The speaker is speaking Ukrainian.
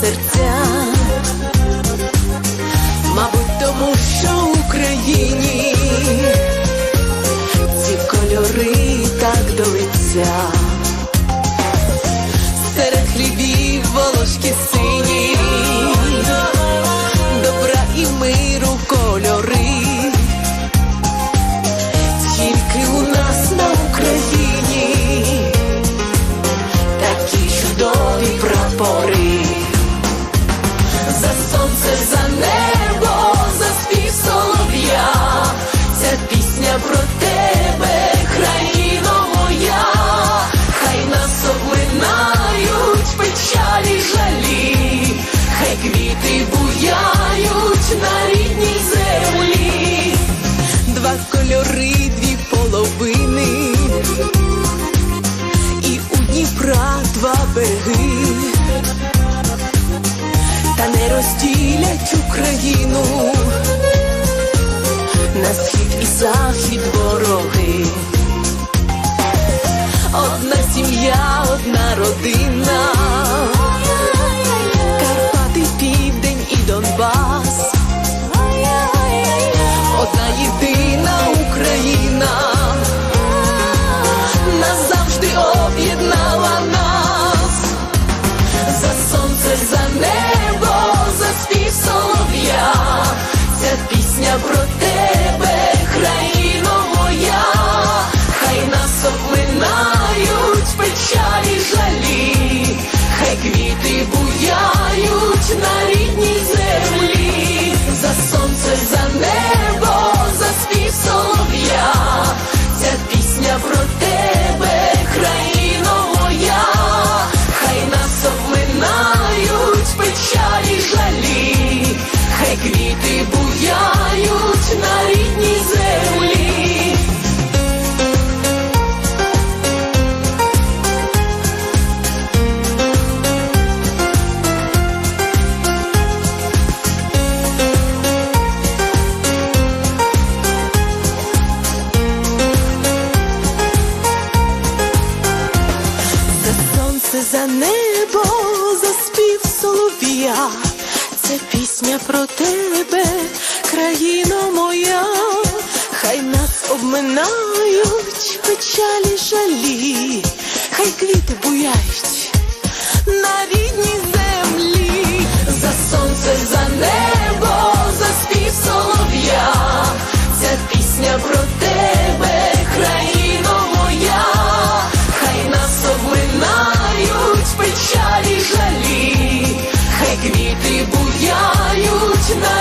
серця, мабуть, тому що в Україні ці кольори так до лиця, серед хлібів волошки син. квіти буяють на рідній землі, два кольори, дві половини, і у Дніпра два береги, та не розділять Україну на схід і захід вороги. Одна сім'я, одна родина. Квіти буяють на рідній землі, за сонце, за небо, за спів солов'я, ця пісня про тебе, країно моя, хай нас обминають печалі жалі, хай квіти буяють на рідній землі. Сонце, за небо, за спів солов'я, це пісня про тебе, країно моя, хай нас обминають печалі жалі, хай квіти буяють квіти буяють на.